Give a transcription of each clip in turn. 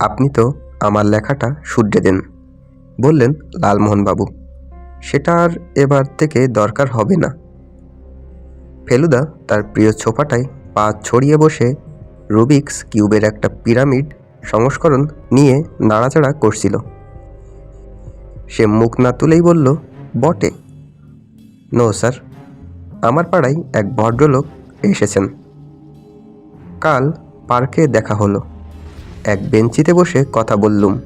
আপনি তো আমার লেখাটা শুধরে দেন, বললেন লালমোহনবাবু। সেটা আর এবার থেকে দরকার হবে না। ফেলুদা তার প্রিয় ছোফাটায় পা ছড়িয়ে বসে রুবিক্স কিউবের একটা পিরামিড সংস্করণ নিয়ে নাড়াচাড়া করছিল। সে মুখ না তুলেই বলল, বটে। No, sir. আমার পাড়ায় এক ভদ্রলোক এসেছেন। কাল পার্কে দেখা হলো। এক বেঞ্চিতে বসে কথা বললুম।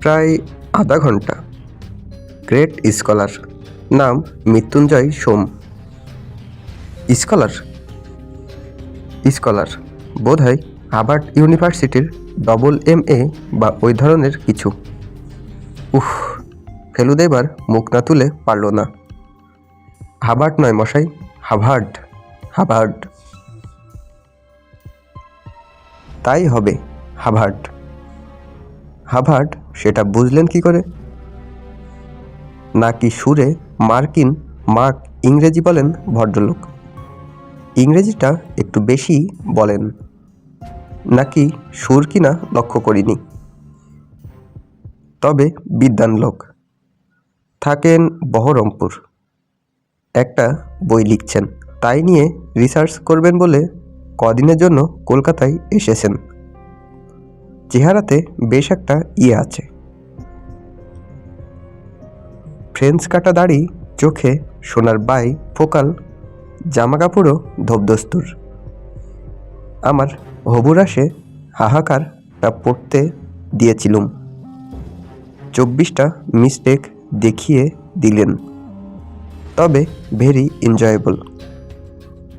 প্রায় আধা ঘণ্টা। Great scholar. নাম মৃত্যুঞ্জয় সোম। স্কলার? স্কলার। বোধ হয় হার্ভার্ড ইউনিভার্সিটির ডবল এম এ বা ওই ধরনের কিছু। উফ, ফেলুদা এবার মুখ না তুলে পারল না। হাবার্ড নয় মশাই হাভার্ড হাভার্ড তাই হবে। হাভার্ড। হাভার্ড, সেটা বুঝলেন কি করে? নাকি সুরে মার্কিন মার্ক ইংরেজি বলেন ভদ্রলোক? ইংরেজিটা একটু বেশি বলেন। নাকি সুর কিনা লক্ষ্য করিনি? তবে বিদ্যান লোক। থাকেন বহরমপুর। একটা বই লিখছেন। তাই নিয়ে রিসার্চ করবেন বলে কদিনের জন্য কলকাতায় এসেছেন। চেহারাতে বেশ একটা ইয়ে আছে। ফ্রেঞ্চ কাটা দাড়ি, চোখে সোনার বাই, ফোকাল জামা কাপড়ও ধবদস্তুর আমার হবুরাসে হাহাকারটা পড়তে দিয়েছিলুম। চব্বিশটা মিস্টেক দেখিয়ে দিলেন। তবে ভেরি এনজয়েবল।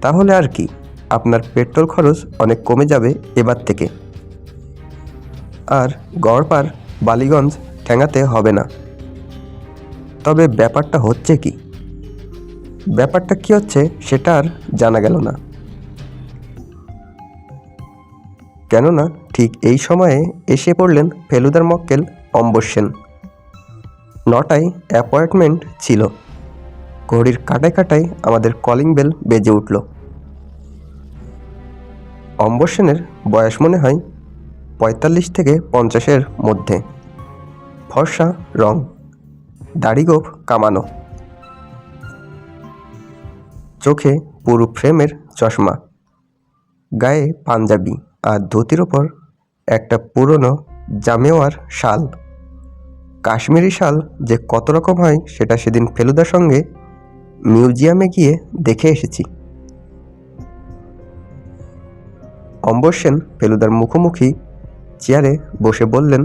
তাহলে আর কি, আপনার পেট্রোল খরচ অনেক কমে যাবে এবার থেকে। আর গড়পার বালিগঞ্জ ঠেঙাতে হবে না। তবে ব্যাপারটা হচ্ছে কি? ব্যাপারটা কি হচ্ছে সেটা আর জানা গেল না। কেননা ঠিক এই সময়ে এসে পড়লেন ফেলুদার মক্কেল অম্বর সেন। নটায় অ্যাপয়েন্টমেন্ট ছিল। ঘড়ির কাটায় কাটায় আমাদের কলিং বেল বেজে উঠল। অম্বর সেনের বয়স মনে হয় পঁয়তাল্লিশ থেকে পঞ্চাশের মধ্যে। ফর্সা রং। দাড়িগোপ কামানো। চোখে পুরু ফ্রেমের চশমা। গায়ে পাঞ্জাবি আর ধুতির ওপর একটা পুরনো জামেওয়ার শাল। কাশ্মীরি শাল যে কত রকম হয় সেটা সেদিন ফেলুদার সঙ্গে মিউজিয়ামে গিয়ে দেখে এসেছি। অম্বর সেন ফেলুদার মুখোমুখি চেয়ারে বসে বললেন,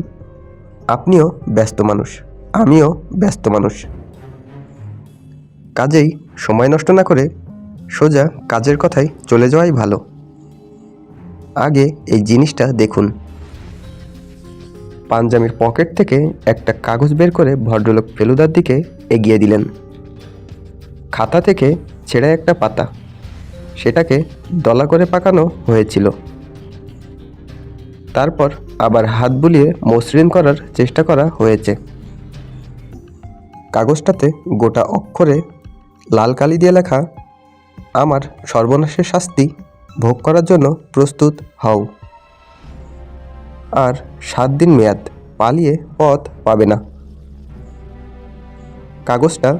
আপনিও ব্যস্ত মানুষ, আমিও ব্যস্ত মানুষ। কাজেই সময় নষ্ট না করে সোজা কাজের কথায় চলে যাওয়াই ভালো। আগে এই জিনিসটা দেখুন। পাঞ্জাবির পকেট থেকে একটা কাগজ বের করে ভদ্রলোক ফেলুদার দিকে এগিয়ে দিলেন। খাতা থেকে ছেঁড়া একটা পাতা, সেটাকে দলা করে পাকানো হয়েছিল। তারপর আবার হাত বুলিয়ে মসৃণ করার চেষ্টা করা হয়েছে। কাগজটাতে গোটা অক্ষরে লাল কালি দিয়ে লেখা, আমার সর্বনাশের শাস্তি ভোগ করার জন্য প্রস্তুত হও। আর সাত দিন মেয়াদ পালিয়ে পথ পাবে না। কাগজটা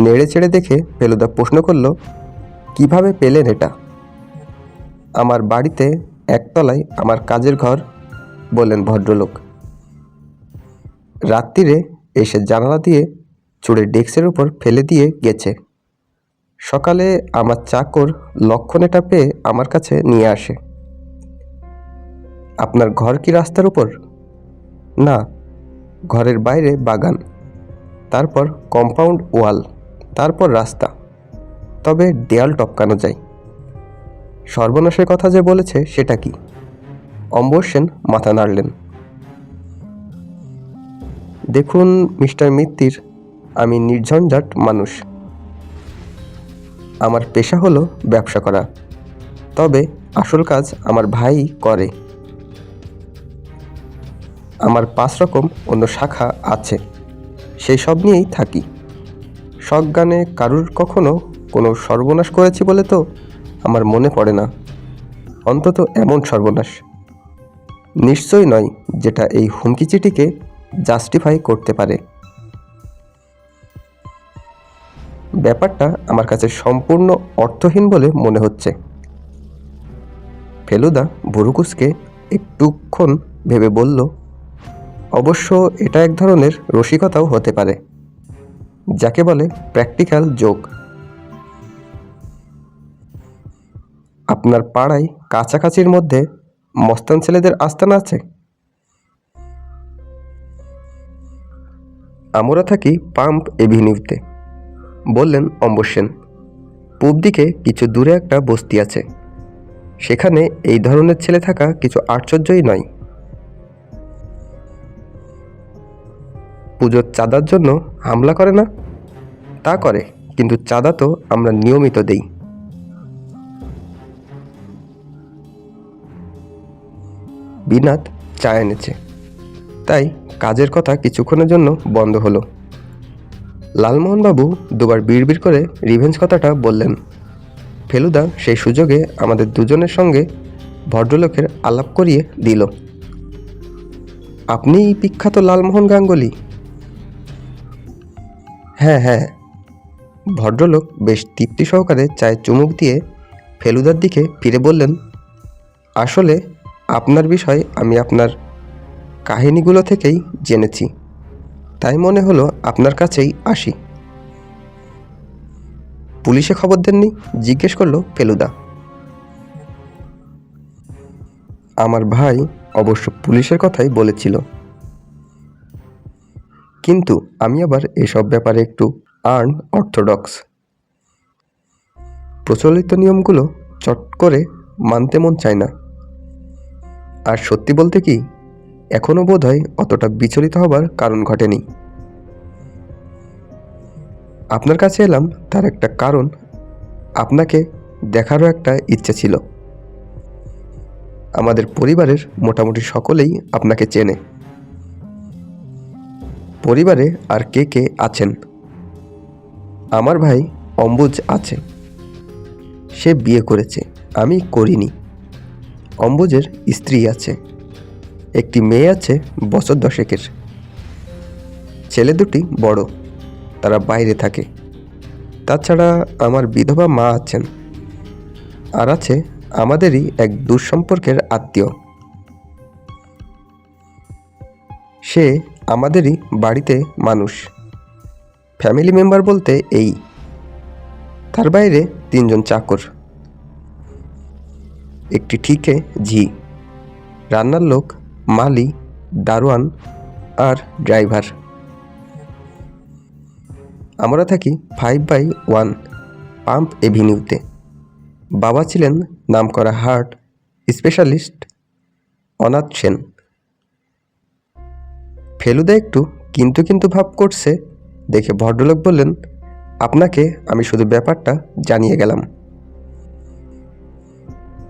নেড়ে চেড়ে দেখে ফেলুদা প্রশ্ন করল, কীভাবে পেলেন এটা? আমার বাড়িতে একতলায় আমার কাজের ঘর বললেন ভদ্রলোক। রাত্রিরে এসে জানালা দিয়ে চুড়ে ডেস্কের উপর ফেলে দিয়ে গেছে। সকালে আমার চাকর লক্ষণ এটা পেয়ে আমার কাছে নিয়ে আসে। আপনার ঘর কি রাস্তার উপর? না, ঘরের বাইরে বাগান। তারপর কম্পাউন্ড ওয়াল তারপর রাস্তা। তবে দেয়াল টপকানো যায়। সর্বনাশের কথা যে বলেছে, সেটা কি? অম্বর সেন মাথা নাড়লেন। দেখুন, মিস্টার মিত্তির, আমি নির্ঝঞ্ঝাট মানুষ। আমার পেশা হলো ব্যবসা করা। তবে আসল কাজ আমার ভাই করে। আমার পাঁচ রকম অন্য শাখা আছে। সেই সব নিয়েই থাকি। সজ্ঞানে কারুর কখনো কোনো সর্বনাশ করেছি বলে তো আমার মনে পড়ে না। অন্তত এমন সর্বনাশ। নিশ্চয় নয় যেটা এই হুমকি চিঠিকে জাস্টিফাই করতে পারে। ব্যাপারটা আমার কাছে সম্পূর্ণ অর্থহীন বলে মনে হচ্ছে। ফেলুদা ভুরুকুসকে একটুক্ষণ ভেবে বলল, অবশ্য এটা এক ধরনের রসিকতাও হতে পারে, যাকে বলে প্র্যাকটিক্যাল যোগ আপনার পাড়ায় কাছাকাছির মধ্যে মস্তান ছেলেদের আস্তানা আছে? আমরা থাকি পাম্প এভিনিউতে। বললেন অম্বর সেন। পূব দিকে কিছু দূরে একটা বস্তি আছে। সেখানে এই ধরনের ছেলে থাকা কিছু আশ্চর্যই নয়। পুজোর চাঁদার জন্য হামলা করে না? তা করে, কিন্তু চাঁদা তো আমরা নিয়মিত দেই। বিনাথ চা এনেছে। তাই কাজের কথা কিছুক্ষণের জন্য বন্ধ হলো। লালমোহনবাবু দুবার বিড়বিড় করে রিভেঞ্জ কথাটা বললেন। ফেলুদা সেই সুযোগে আমাদের দুজনের সঙ্গে ভদ্রলোকের আলাপ করিয়ে দিল। আপনি বিখ্যাত লালমোহন গাঙ্গুলি? হ্যাঁ হ্যাঁ। ভদ্রলোক বেশ তৃপ্তি সহকারে চায়ে চুমুক দিয়ে ফেলুদার দিকে ফিরে বললেন, আসলে আপনার বিষয় আমি আপনার কাহিনীগুলো থেকেই জেনেছি। তাই মনে হলো আপনার কাছেই আসি। পুলিশে খবর দেননি, জিজ্ঞেস করল ফেলুদা। আমার ভাই অবশ্য পুলিশের কথাই বলেছিল। কিন্তু আমি আবার এসব ব্যাপারে একটু আর্ন অর্থোডক্স। প্রচলিত নিয়মগুলো চট করে মানতে মন চায় না। আর সত্যি বলতে কি এখনও বোধ হয় অতটা বিচলিত হবার কারণ ঘটেনি। আপনার কাছে এলাম তার একটা কারণ, আপনাকে দেখারও একটা ইচ্ছে ছিল। আমাদের পরিবারের মোটামুটি সকলেই আপনাকে চেনে। পরিবারে আর কে কে আছেন? আমার ভাই অম্বুজ আছে। সে বিয়ে করেছে, আমি করিনি। অম্বুজের স্ত্রী আছে। একটি মেয়ে আছে বছর দশেকের। ছেলে দুটি বড়, তারা বাইরে থাকে। তাছাড়া আমার বিধবা মা আছেন আর আছে আমাদেরই এক দুঃসম্পর্কের আত্মীয়। সে আমাদেরই বাড়িতে মানুষ। ফ্যামিলি মেম্বার বলতে এই। তার বাইরে তিনজন চাকর। একটি ঠিকে ঝি রান্নার লোক মালি, দারোয়ান আর ড্রাইভার। আমরা থাকি ফাইভ বাই ওয়ান পাম্প এভিনিউতে। বাবা ছিলেন নামকরা হার্ট স্পেশালিস্ট অনাথ সেন। ফেলুদা একটু কিন্তু কিন্তু ভাব করছে, দেখে ভদ্রলোক বললেন, আপনাকে আমি শুধু ব্যাপারটা জানিয়ে গেলাম।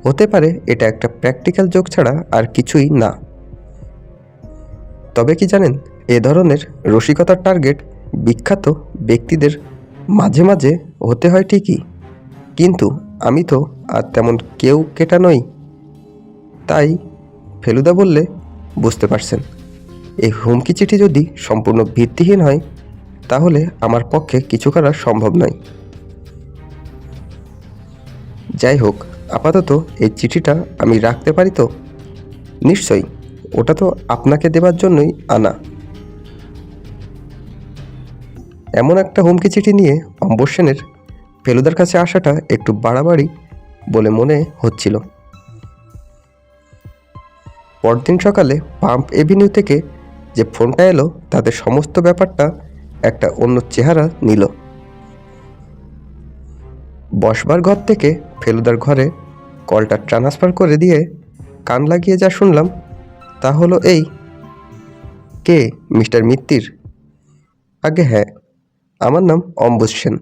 হতে পারে এটা একটা প্র্যাকটিক্যাল যোগ ছাড়া আর কিছুই না। তবে কি জানেন, এ ধরনের রসিকতার টার্গেট বিখ্যাত ব্যক্তিদের মাঝে মাঝে হতে হয় ঠিকই। কিন্তু আমি তো আর তেমন কেউ কেটা নই। তাই ফেলুদা বললে, বুঝতে পারছেন এই হুমকি চিঠি যদি সম্পূর্ণ ভিত্তিহীন হয়, তাহলে আমার পক্ষে কিছু করা সম্ভব নয়। যাই হোক আপাতত এই চিঠিটা আমি রাখতে পারি তো? নিশ্চয়ই, ওটা তো আপনাকে দেবার জন্যই আনা। এমন একটা হুমকি চিঠি নিয়ে অম্বর সেনের ফেলুদার কাছে আসাটা একটু বাড়াবাড়ি বলে মনে হচ্ছিল। পরদিন সকালে পাম্প এভিনিউ থেকে যে ফোনটা এলো, তাতে সমস্ত ব্যাপারটা একটা অন্য চেহারা নিল। বসবার ঘর থেকে ফেলুদার ঘরে কলটা ট্রান্সফার করে দিয়ে কান লাগিয়ে যা শুনলাম, তা হলো এই। কে? মিস্টার মিত্তির? আগে হ্যাঁ আমার নাম অম্বুজ সেন।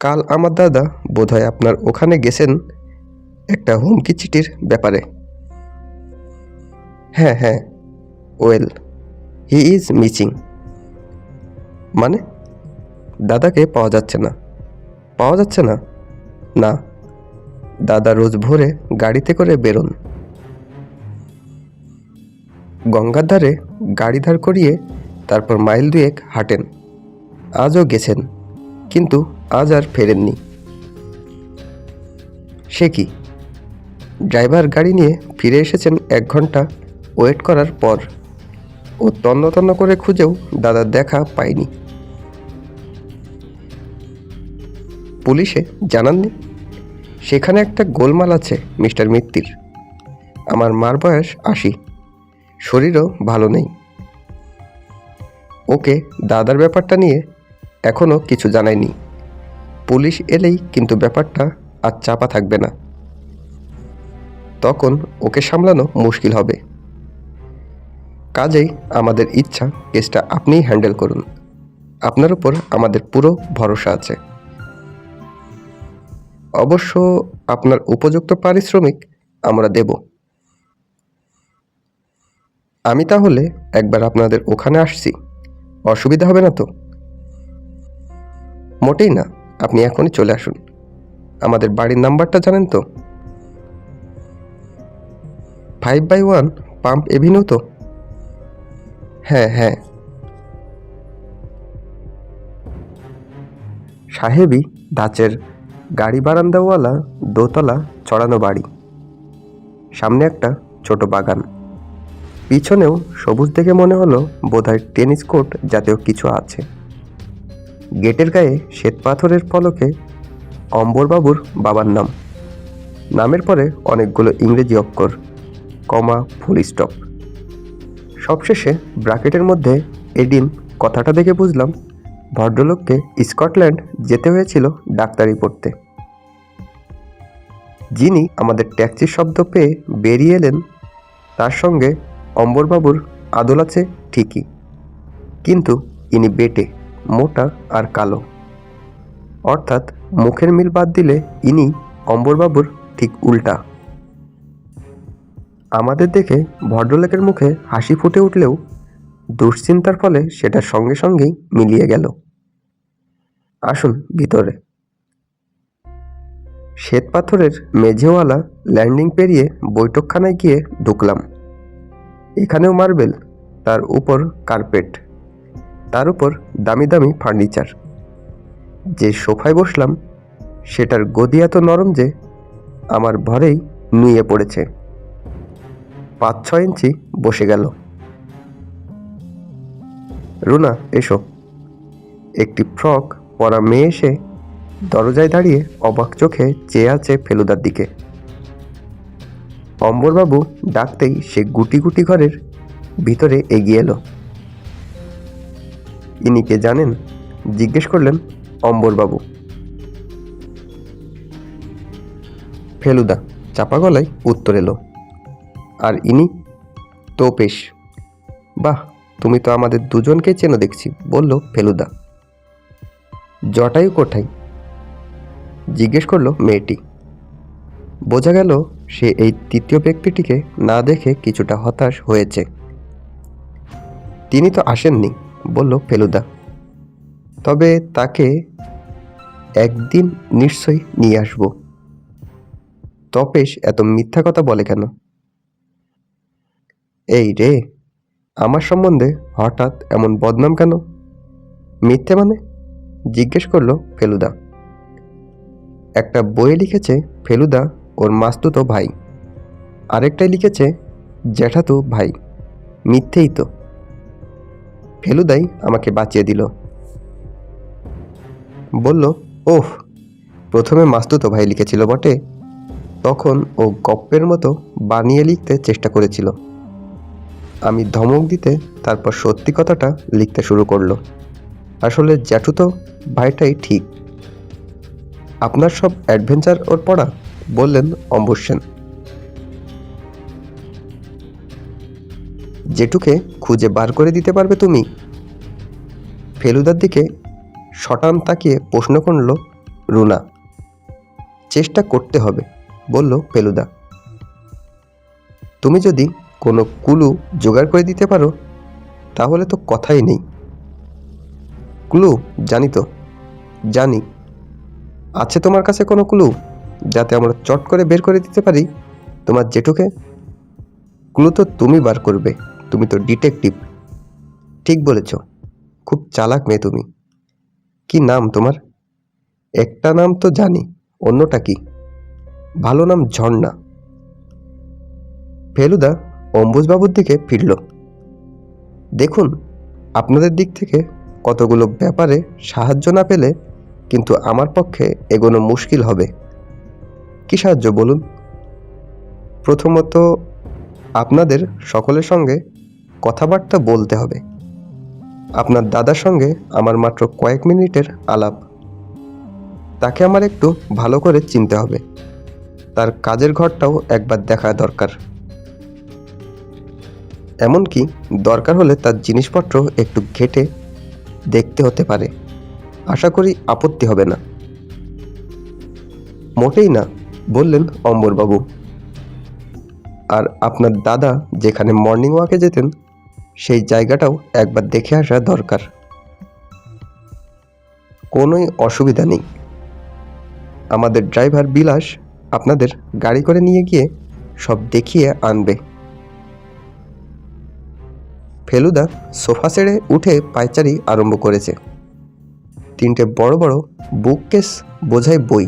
কাল আমার দাদা বোধহয় আপনার ওখানে গেছেন একটা হুমকি চিঠির ব্যাপারে। হ্যাঁ হ্যাঁ ওয়েল, হি ইজ মিচিং মানে? দাদাকে পাওয়া যাচ্ছে না। পাওয়া যাচ্ছে না? না। দাদা রোজ ভোরে গাড়িতে করে বেরোন। গঙ্গার ধারে গাড়ি ধার করিয়ে তারপর মাইল দুয়েক হাঁটেন। আজও গেছেন, কিন্তু আজ আর ফেরেননি। সে কি? ড্রাইভার গাড়ি নিয়ে ফিরে এসেছেন এক ঘণ্টা ওয়েট করার পর। ও তন্ন তন্ন করে খুঁজেও দাদার দেখা পায়নি পুলিশে জানাননি। সেখানে একটা গোলমাল আছে, মিস্টার মিত্তির। আমার মার বয়স আশি। শরীরও ভালো নেই। ওকে দাদার ব্যাপারটা নিয়ে এখনও কিছু জানায়নি। পুলিশ এলেই কিন্তু ব্যাপারটা আর চাপা থাকবে না। তখন ওকে সামলানো মুশকিল হবে। কাজেই আমাদের ইচ্ছা কেসটা আপনিই হ্যান্ডেল করুন। আপনার উপর আমাদের পুরো ভরসা আছে। অবশ্য আপনার উপযুক্ত পারিশ্রমিক আমরা দেব। আমি তাহলে একবার আপনাদের ওখানে আসছি। অসুবিধা হবে না তো? মোটেই না, আপনি এখনই চলে আসুন। আমাদের বাড়ির নাম্বারটা জানেন তো? Five by one pump avenue তো? হ্যাঁ হ্যাঁ। সাহেবই ধাঁচের গাড়ি বারান্দাওয়ালা দোতলা চড়ানো বাড়ি। সামনে একটা ছোট বাগান। পিছনেও সবুজ দেখে মনে হলো বোধহয় টেনিস কোর্ট জাতীয় কিছু আছে। গেটের গায়ে শ্বেত পাথরের ফলকে অম্বরবাবুর বাবার নাম। নামের পরে অনেকগুলো ইংরেজি অক্ষর, কমা, ফুল স্টপ। সবশেষে ব্র্যাকেটের মধ্যে এডিন কথাটা দেখে বুঝলাম ভদ্রলোককে স্কটল্যান্ড যেতে হয়েছিল ডাক্তারি পড়তে। যিনি আমাদের ট্যাক্সির শব্দ পেয়ে বেরিয়ে এলেন, তার সঙ্গে অম্বরবাবুর আদল আছে ঠিকই, কিন্তু ইনি বেটে, মোটা আর কালো। অর্থাৎ মুখের মিল বাদ দিলে ইনি অম্বরবাবুর ঠিক উল্টা। আমাদের দেখে ভদ্রলোকের মুখে হাসি ফুটে উঠলেও দুশ্চিন্তার ফলে সেটার সঙ্গে সঙ্গেই মিলিয়ে গেল। আসুন ভিতরে। শ্বেত পাথরের মেঝেওয়ালা ল্যান্ডিং পেরিয়ে বৈঠকখানায় গিয়ে ঢুকলাম। এখানেও মার্বেল, তার উপর কার্পেট, তার উপর দামি দামি ফার্নিচার। যে সোফায় বসলাম, সেটার গদি এত নরম যে আমার ভরেই নুয়ে পড়েছে। পাঁচ ছয় ইঞ্চি বসে গেল। রুনা, এসো। একটি ফ্রক পরা মেয়ে এসে দরজায় দাঁড়িয়ে অবাক চোখে চেয়ে আছে ফেলুদার দিকে। অম্বরবাবু ডাকতেই সে গুটি গুটি ঘরের ভিতরে এগিয়ে এলো। ইনি কে জানেন? জিজ্ঞেস করলেন অম্বরবাবু। ফেলুদা চাপা গলায় উত্তর এলো। আর ইনি তোপেশ। বাহ তুমি তো আমাদের দুজনকে চেনো দেখছি, বলল ফেলুদা। জটায়ু কোঠায় জিজ্ঞেস করল মেয়েটি। বোঝা গেল সে এই তৃতীয় ব্যক্তিটিকে না দেখে কিছুটা হতাশ হয়েছে। তিনি তো আসেননি, বলল ফেলুদা। তবে তাকে একদিন নিশ্চয়ই নিয়ে আসব। তপেশ এত মিথ্যা কথা বলে কেন? এই রে আমার সম্বন্ধে হঠাৎ এমন বদনাম কেন? মিথ্যে মানে? জিজ্ঞেস করল ফেলুদা। একটা বইয়ে লিখেছে ফেলুদা ওর মাস্তুতো ভাই। আরেকটাই লিখেছে জ্যাঠাতো ভাই। মিথ্যেই তো। ফেলুদাই আমাকে বাঁচিয়ে দিল। বলল, ওহ, প্রথমে মাস্তুতো ভাই লিখেছিল বটে, তখন ও গপ্পের মতো বানিয়ে লিখতে চেষ্টা করেছিল। আমি ধমক দিতে তারপর সত্যি কথাটা লিখতে শুরু করল। আসলে জ্যাঠু তো ভাইটাই ঠিক। আপনার সব অ্যাডভেঞ্চার ওর পড়া? বললেন অম্বর সেন। জেঠুকে খুঁজে বার করে দিতে পারবে তুমি? ফেলুদার দিকে শটান তাকিয়ে প্রশ্ন করল রুনা। চেষ্টা করতে হবে, বলল ফেলুদা। তুমি যদি কোনো কুলু জোগাড় করে দিতে পারো, তাহলে তো কথাই নেই। ক্লু, জানি তো, জানি। আছে তোমার কাছে কোনো ক্লু, যাতে আমরা চট করে বের করে দিতে পারি তোমার জেঠুকে? ক্লু তো তুমি বার করবে, তুমি তো ডিটেকটিভ। ঠিক বলেছ, খুব চালাক মেয়ে তুমি। কি নাম তোমার? একটা নাম তো জানি, অন্যটা কি? ভালো নাম ঝর্ণা। ফেলুদা অম্বুজবাবুর দিকে ফিরল। দেখুন, আপনাদের দিক থেকে কতগুলো ব্যাপারে সাহায্য না পেলে কিন্তু আমার পক্ষে এগোনো মুশকিল হবে। কি সাহায্য বলুন? প্রথমত, আপনাদের সকলের সঙ্গে কথাবার্তা বলতে হবে। আপনার দাদার সঙ্গে আমার মাত্র কয়েক মিনিটের আলাপ। তাকে আমার একটু ভালো করে চিনতে হবে। তার কাজের ঘরটাও একবার দেখা দরকার। এমনকি দরকার হলে তার জিনিসপত্র একটু ঘেটে দেখতে হতে পারে। আশা করি আপত্তি হবে না। মোটেই না, বললেন অম্বরবাবু। আর আপনার দাদা যেখানে মর্নিং ওয়াকে যেতেন, সেই জায়গাটাও একবার দেখে আসা দরকার। কোনোই অসুবিধা নেই। আমাদের ড্রাইভার বিলাস আপনাদের গাড়ি করে নিয়ে গিয়ে সব দেখিয়ে আনবে। ফেলুদা সোফা ছেড়ে উঠে পায়চারি আরম্ভ করেছে। তিনটে বড় বড় বুককেস বোঝায় বই।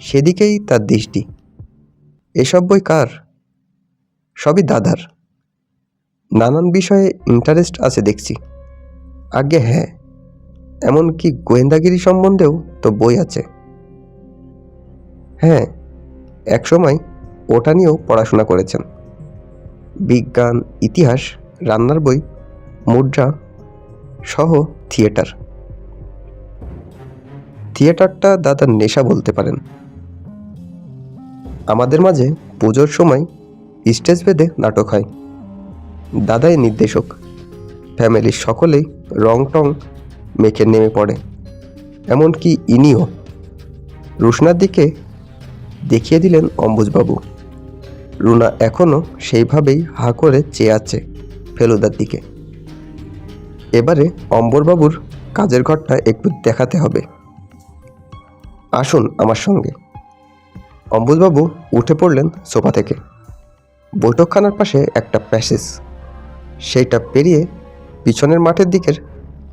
সেদিকেই তার দৃষ্টি। এসব বই কার? সবই দাদার। নানান বিষয়ে ইন্টারেস্ট আছে দেখছি। আগে হ্যাঁ। এমনকি গোয়েন্দাগিরি সম্বন্ধেও তো বই আছে? হ্যাঁ একসময় ওটা নিয়েও পড়াশোনা করেছেন। বিজ্ঞান, ইতিহাস রান্নার বই, মুদ্রা সহ থিয়েটার। থিয়েটারটা দাদার নেশা বলতে পারেন। আমাদের মাঝে পুজোর সময় স্টেজ বেঁধে নাটক হয়। দাদাই নির্দেশক। ফ্যামিলির সকলেই রং টং মেখে নেমে পড়ে। এমনকি ইনিও। রুশনার দিকে দেখিয়ে দিলেন অম্বুজবাবু। রুনা এখনও সেইভাবেই হা করে চেয়ে আছে। ফেলুদার দিকে। এবারে অম্বরবাবুর কাজের ঘরটা একটু দেখাতে হবে। আসুন আমার সঙ্গে। অম্বুজবাবু উঠে পড়লেন সোফা থেকে। বৈঠকখানার পাশে একটা প্যাসেজ। সেইটা পেরিয়ে পিছনের মাঠের দিকের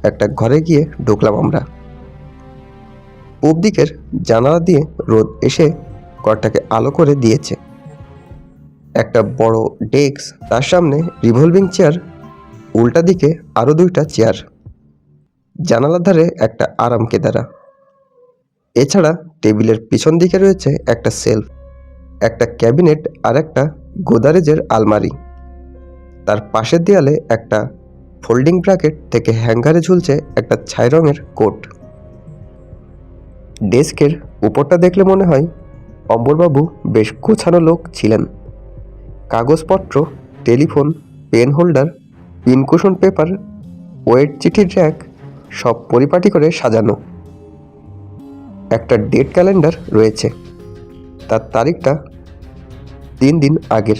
একটা ঘরে গিয়ে ঢুকলাম আমরা। পূব দিকের জানালা দিয়ে রোদ এসে ঘরটাকে আলো করে দিয়েছে। একটা বড় ডেস্ক, তার সামনে রিভলভিং চেয়ার উল্টা দিকে আরও দুইটা চেয়ার জানালার ধারে একটা আরাম কেদারা। এছাড়া টেবিলের পিছন দিকে রয়েছে একটা সেলফ একটা ক্যাবিনেট আর একটা গোদারেজের আলমারি। তার পাশের দেয়ালে একটা ফোল্ডিং ব্র্যাকেট থেকে হ্যাঙ্গারে ঝুলছে একটা ছাই রঙের কোট। ডেস্কের উপরটা দেখলে মনে হয় অম্বরবাবু বেশ গোছানো লোক ছিলেন। কাগজপত্র, telephone, pen holder pincushion paper, weight চিঠির র্যাক সব পরিপাটি করে সাজানো। একটা ডেট ক্যালেন্ডার রয়েছে। তার তারিখটা তিন দিন আগের।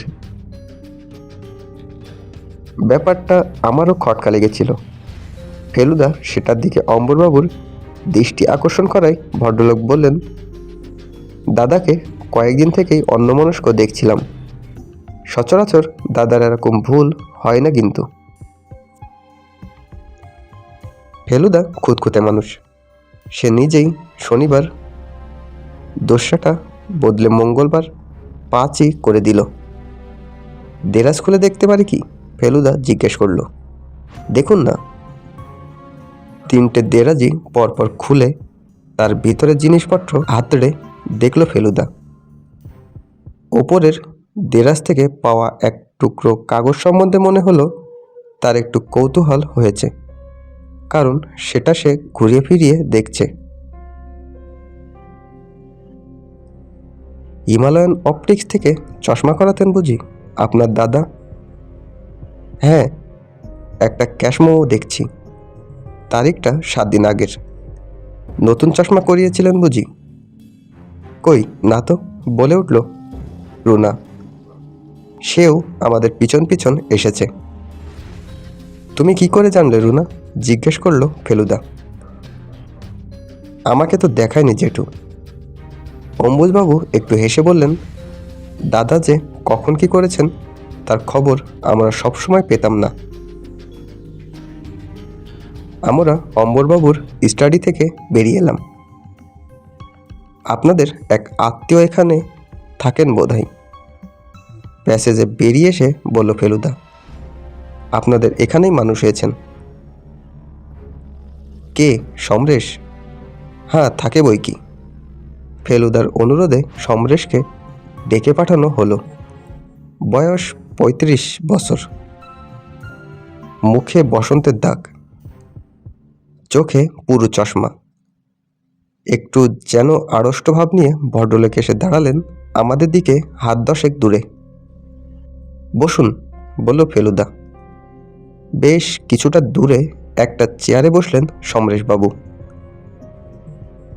ব্যাপারটা আমারও খটকা লেগেছিল। ফেলুদা সেটার দিকে অম্বরবাবুর দৃষ্টি আকর্ষণ করায় ভদ্রলোক বললেন, দাদাকে কয়েকদিন থেকেই অন্যমনস্ক দেখছিলাম। সচরাচর দাদার এরকম ভুল হয় না কিন্তু। ফেলুদা খুঁতখুঁতে মানুষ। সে নিজেই শনিবার দোসরাটা বদলে মঙ্গলবার পাঁচই করে দিল। দেরাজ খুলে দেখতে পারি কি? ফেলুদা জিজ্ঞেস করল। দেখুন না। তিনটে দেরাজি পরপর খুলে তার ভিতরের জিনিসপত্র হাতড়ে দেখল ফেলুদা। ওপরের দেরাজ থেকে পাওয়া এক টুকরো কাগজ সম্বন্ধে মনে হলো তার একটু কৌতূহল হয়েছে, কারণ সেটা সে ঘুরিয়ে ফিরিয়ে দেখছে। হিমালয়ান অপটিক্স থেকে চশমা করাতেন বুঝি আপনার দাদা? হ্যাঁ একটা ক্যাশমো দেখছি। তারিখটা সাত দিন আগের। নতুন চশমা করিয়েছিলেন বুঝি? কই, না তো, বলে উঠল, রুনা। সেও আমাদের পিছন পিছন এসেছে। তুমি কি করে জানলে, রুনা? জিজ্ঞেস করল ফেলুদা। আমাকে তো দেখায়নি জেঠু। অম্বুজবাবু একটু হেসে বললেন, দাদা যে কখন কি করেছেন, তার খবর আমরা সবসময় পেতাম না। আমরা অম্বরবাবুর স্টাডি থেকে বেরিয়ে এলাম। আপনাদের এক আত্মীয় এখানে থাকেন বোধহয়। প্যাসেজে বেরিয়ে এসে বলল, ফেলুদা, আপনাদের এখানেই মানুষ হয়েছেন। কে? সমরেশ? হ্যাঁ থাকে বই কি। ফেলুদার অনুরোধে সমরেশকে ডেকে পাঠানো হলো। বয়স পঁয়ত্রিশ বছর। মুখে বসন্তের দাগ। চোখে পুরো চশমা। একটু যেন আড়ষ্ট ভাব নিয়ে ভদ্রলোক এসে দাঁড়ালেন আমাদের দিকে হাত দশেক দূরে। বসুন, বলল ফেলুদা। বেশ কিছুটা দূরে একটা চেয়ারে বসলেন সমরেশবাবু।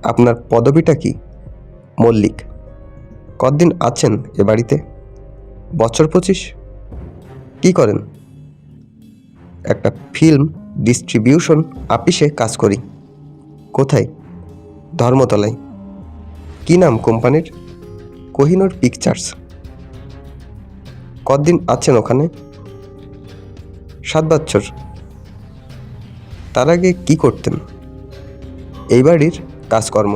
আপনার পদবিটা কি? মল্লিক। কদিন আছেন এ বাড়িতে? বছর পঁচিশ? কি করেন? একটা ফিল্ম ডিস্ট্রিবিউশন আপিসে কাজ করি। কোথায়? ধর্মতলায়। কি নাম কোম্পানির? কোহিনুর পিকচার্স। কদিন আছেন ওখানে? সাত বছর। তার আগে কি করতেন? এই বাড়ির কাজকর্ম।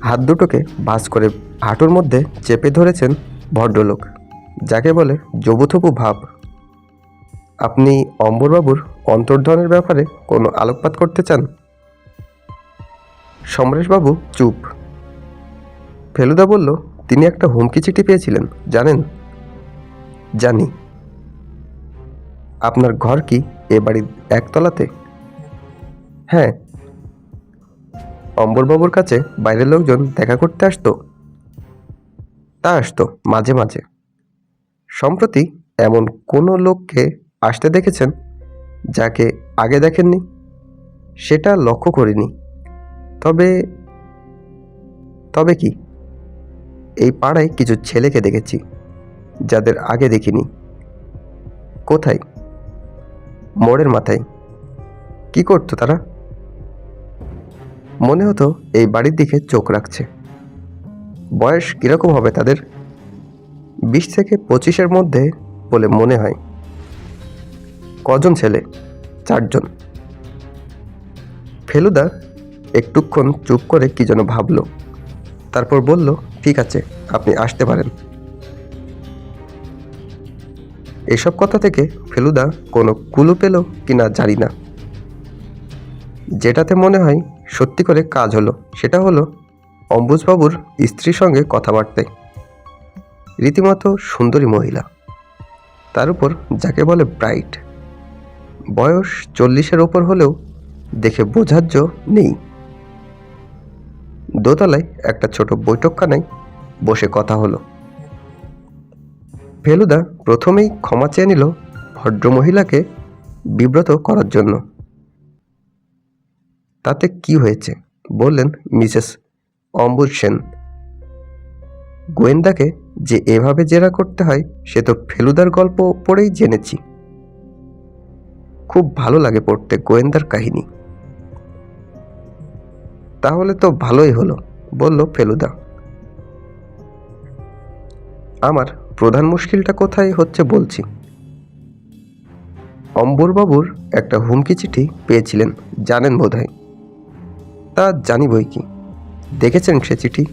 হাত দুটোকে ভাঁজ করে হাঁটুর মধ্যে চেপে ধরেছেন ভদ্রলোক, যাকে বলে জবুথবু ভাব। আপনি অম্বরবাবুর অন্তর্ধনের ব্যাপারে কোনো আলোকপাত করতে চান? সমরেশবাবু চুপ। ফেলুদা বলল তিনি একটা হুমকি চিঠি পেয়েছিলেন, জানেন? জানি। আপনার ঘর কি এ বাড়ির একতলাতে? হ্যাঁ। অম্বরবাবুর কাছে বাইরের লোকজন দেখা করতে আসতো। তা আসতো, মাঝে মাঝে। সম্প্রতি এমন কোনো লোককে আসতে দেখেছেন, যাকে আগে দেখেননি? সেটা লক্ষ্য করিনি। তবে তবে কি? এই পাড়ায় কিছু ছেলেকে দেখেছি, যাদের আগে দেখিনি। কোথায়? মোড়ের মাথায়। কি করতো তারা? মনে হতো এই বাড়ির দিকে চোখ রাখছে। বয়স কীরকম হবে তাদের? বিশ থেকে পঁচিশের মধ্যে বলে মনে হয়। কজন ছেলে? চারজন। ফেলুদা একটুক্ষণ চুপ করে কি যেন ভাবলো। তারপর বলল ঠিক আছে, আপনি আসতে পারেন। এসব কথা থেকে ফেলুদা কোনো কুলু পেল কিনা জানি না। যেটাতে মনে হয় সত্যি করে কাজ হলো, সেটা হলো অম্বুজবাবুর স্ত্রীর সঙ্গে কথাবার্তায় রীতিমতো সুন্দরী মহিলা। তার উপর যাকে বলে ব্রাইট। বয়স চল্লিশের ওপর হলেও দেখে বোঝার জো নেই। দোতলায় একটা ছোট বৈঠকখানায় বসে কথা হলো। ফেলুদা প্রথমেই ক্ষমা চেয়ে নিল ভদ্রমহিলাকে বিব্রত করার জন্য। তাতে কি হয়েছে বললেন মিসেস অম্বুজ সেন। গোয়েন্দাকে যে এভাবে জেরা করতে হয়, সে তো ফেলুদার গল্প পড়েই জেনেছি। খুব ভালো লাগে পড়তে গোয়েন্দার কাহিনী। তাহলে তো ভালোই হলো, বলল ফেলুদা। আমার প্রধান মুশকিলটা কোথায় হচ্ছে বলছি। অম্বরবাবুর একটা হুমকি চিঠি পেয়েছিলেন, জানেন বোধহয়। তা জানি বই কি। দেখেছেন সে চিঠি?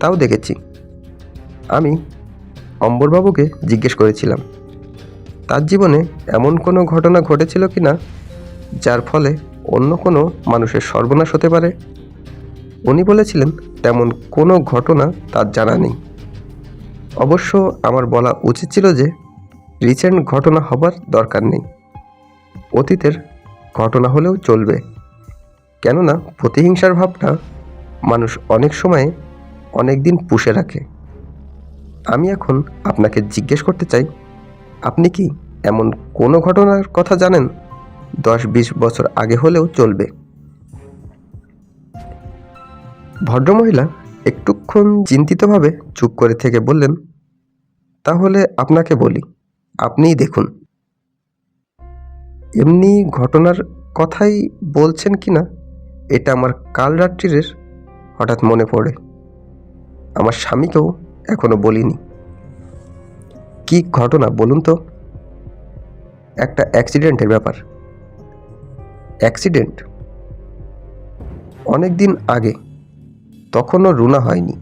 তাও দেখেছি। আমি অম্বরবাবুকে জিজ্ঞেস করেছিলাম, তার জীবনে এমন কোনো ঘটনা ঘটেছিল কি না যার ফলে অন্য কোনো মানুষের সর্বনাশ হতে পারে? উনি বলেছিলেন, তেমন কোনো ঘটনা তার জানা নেই। অবশ্য আমার বলা উচিত ছিল যে, রিসেন্ট ঘটনা হবার দরকার নেই। অতীতের ঘটনা হলেও চলবে। কেননা, প্রতিহিংসার ভাবটা মানুষ অনেক সময়ে অনেক দিন পুষে রাখে। আমি এখন আপনাকে জিজ্ঞেস করতে চাই, আপনি কি এমন কোনো ঘটনার কথা জানেন? দশ বিশ বছর আগে হলেও চলবে। ভদ্রমহিলা একটুক্ষণ চিন্তিতভাবে চুপ করে থেকে বললেন, তাহলে আপনাকে বলি, আপনিই দেখুন। এমনি ঘটনার কথাই বলছেন কি না, এটা আমার কাল রাত্রিরের হঠাৎ মনে পড়ে। আমার স্বামীকেও এখনও বলিনি। কি ঘটনা বলুন তো? একটা অ্যাক্সিডেন্টের ব্যাপার। অ্যাক্সিডেন্ট? অনেক দিন আগে। তখনও রুনা হয়নি।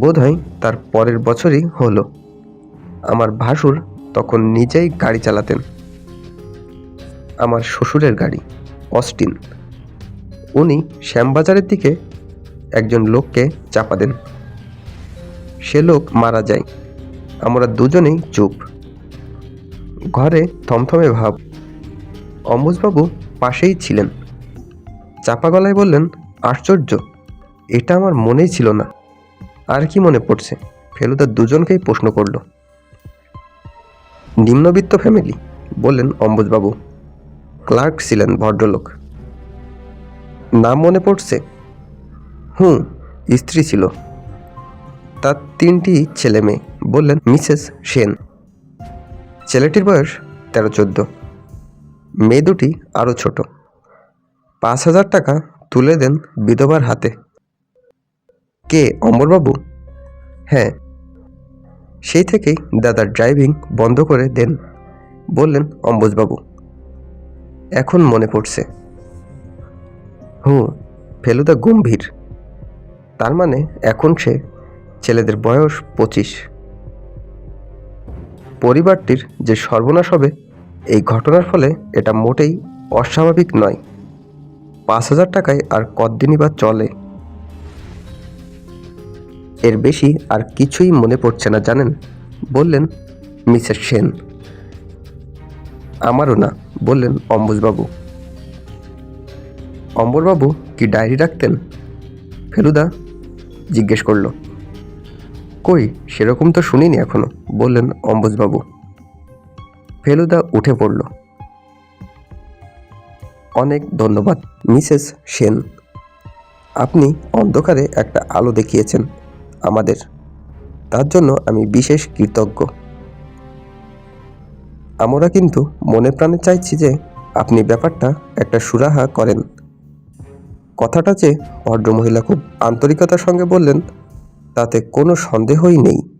বোধহয় তার পরের বছরই হলো। আমার ভাসুর তখন নিজেই গাড়ি চালাতেন। আমার শ্বশুরের গাড়ি, অস্টিন। উনি শ্যামবাজারের দিকে একজন লোককে চাপা দেন। সে লোক মারা যায়। আমরা দুজনেই চুপ। ঘরে থমথমে ভাব। অম্বুজবাবু পাশেই ছিলেন। চাপা গলায় বললেন, আশ্চর্য, এটা আমার মনেই ছিল না। আর কি মনে পড়ছে? ফেলুদা দুজনকেই প্রশ্ন করল। নিম্নবিত্ত ফ্যামিলি? বললেন অম্বুজবাবু। ক্লার্ক ছিলেন ভদ্রলোক। নাম মনে পড়ছে? হুম, স্ত্রী ছিল। তার তিনটি ছেলে মেয়ে, বললেন মিসেস সেন। ছেলেটির বয়স তেরো চোদ্দ। মেয়ে দুটি আরও ছোট। পাঁচ হাজার টাকা তুলে দেন বিধবার হাতে। কে, অমরবাবু? হ্যাঁ। সেই থেকেই দাদার ড্রাইভিং বন্ধ করে দেন। বললেন, অম্বুজবাবু, এখন মনে পড়ছে। হুঁ, ফেলুদা গম্ভীর। তার মানে এখন সে ছেলেদের বয়স পঁচিশ। পরিবারটির যে সর্বনাশ হবে এই ঘটনার ফলে এটা মোটেই অস্বাভাবিক নয়। পাঁচ হাজার টাকায় আর কতদিনই বা চলে? এর বেশি আর কিছুই মনে পড়ছে না, জানেন? বললেন মিসেস সেন। আমারও না, বললেন অম্বুজবাবু। অম্বরবাবু কি ডায়েরি রাখতেন? ফেলুদা জিজ্ঞেস করল। কই, সেরকম তো শুনিনি এখনও, বললেন অম্বুজবাবু। ফেলুদা উঠে পড়ল। অনেক ধন্যবাদ, মিসেস সেন। আপনি অন্ধকারে একটা আলো দেখিয়েছেন আমাদের। তার জন্য আমি বিশেষ কৃতজ্ঞ। আমরা কিন্তু মনে প্রাণে চাইছি যে আপনি ব্যাপারটা একটা সুরাহা করেন। কথাটা যে ভদ্রমহিলা খুব আন্তরিকতার সঙ্গে বললেন, তাতে কোনো সন্দেহই নেই।